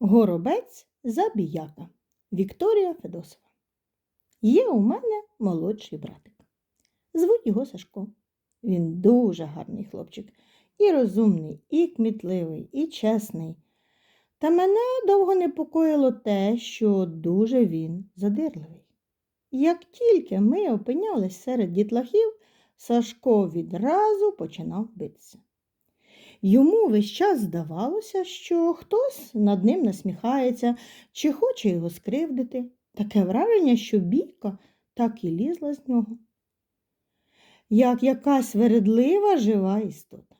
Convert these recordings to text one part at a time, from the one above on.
Горобець забіяка Вікторія Федосова. Є у мене молодший братик. Звуть його Сашко. Він дуже гарний хлопчик, і розумний, і кмітливий, і чесний. Та мене довго непокоїло те, що дуже він задирливий. Як тільки ми опинялись серед дітлахів, Сашко відразу починав битися. Йому весь час здавалося, що хтось над ним насміхається чи хоче його скривдити. Таке враження, що бійка так і лізла з нього. Як якась вередлива жива істота.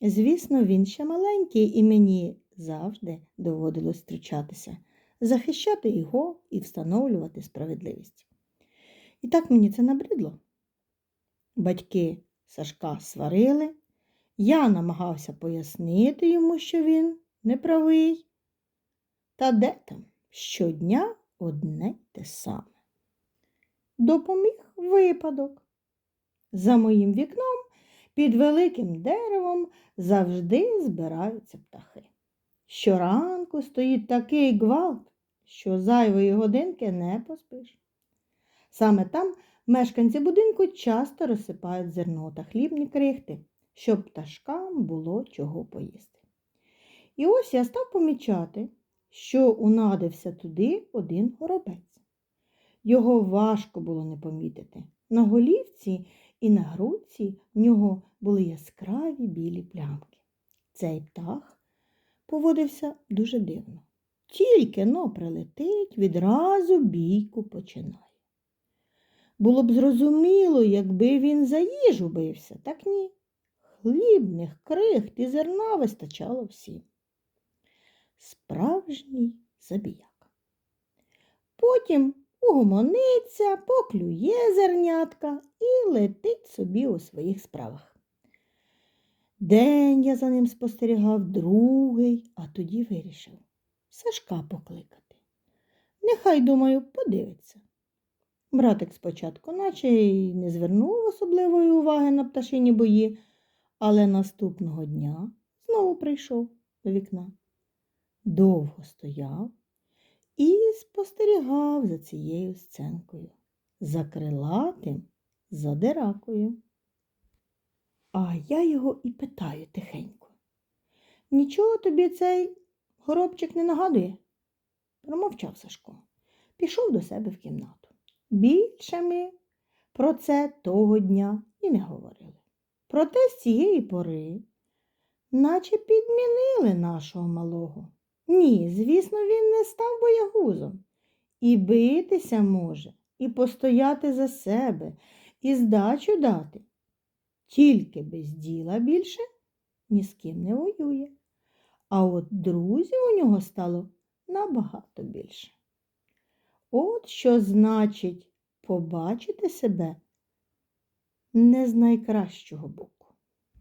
Звісно, він ще маленький, і мені завжди доводилось зустрічатися, захищати його і встановлювати справедливість. І так мені це набридло. Батьки Сашка сварили, я намагався пояснити йому, що він неправий. Та де там щодня одне те саме. Допоміг випадок. За моїм вікном під великим деревом завжди збираються птахи. Щоранку стоїть такий гвалт, що зайвої годинки не поспиш. Саме там мешканці будинку часто розсипають зерно та хлібні крихти, щоб пташкам було чого поїсти. І ось я став помічати, що унадився туди один горобець. Його важко було не помітити. На голівці і на грудці в нього були яскраві білі плямки. Цей птах поводився дуже дивно. Тільки но прилетить, відразу бійку починає. Було б зрозуміло, якби він за їжу бився, так ні. Хлібних крихт і зерна вистачало всім. Справжній забіяк. Потім угомониться, поклює зернятка і летить собі у своїх справах. День я за ним спостерігав, другий, а тоді вирішив Сашка покликати. Нехай, думаю, подивиться. Братик спочатку, наче й не звернув особливої уваги на пташині бої, але наступного дня знову прийшов до вікна. Довго стояв і спостерігав за цією сценкою, за крилатим задиракою. А я його і питаю тихенько. Нічого тобі цей горобчик не нагадує? Промовчав Сашко, пішов до себе в кімнату. Більше ми про це того дня і не говорили. Проте з цієї пори, наче підмінили нашого малого. Ні, звісно, він не став боягузом. І битися може, і постояти за себе, і здачу дати. Тільки без діла більше ні з ким не воює. А от друзів у нього стало набагато більше. От що значить побачити себе не з найкращого боку.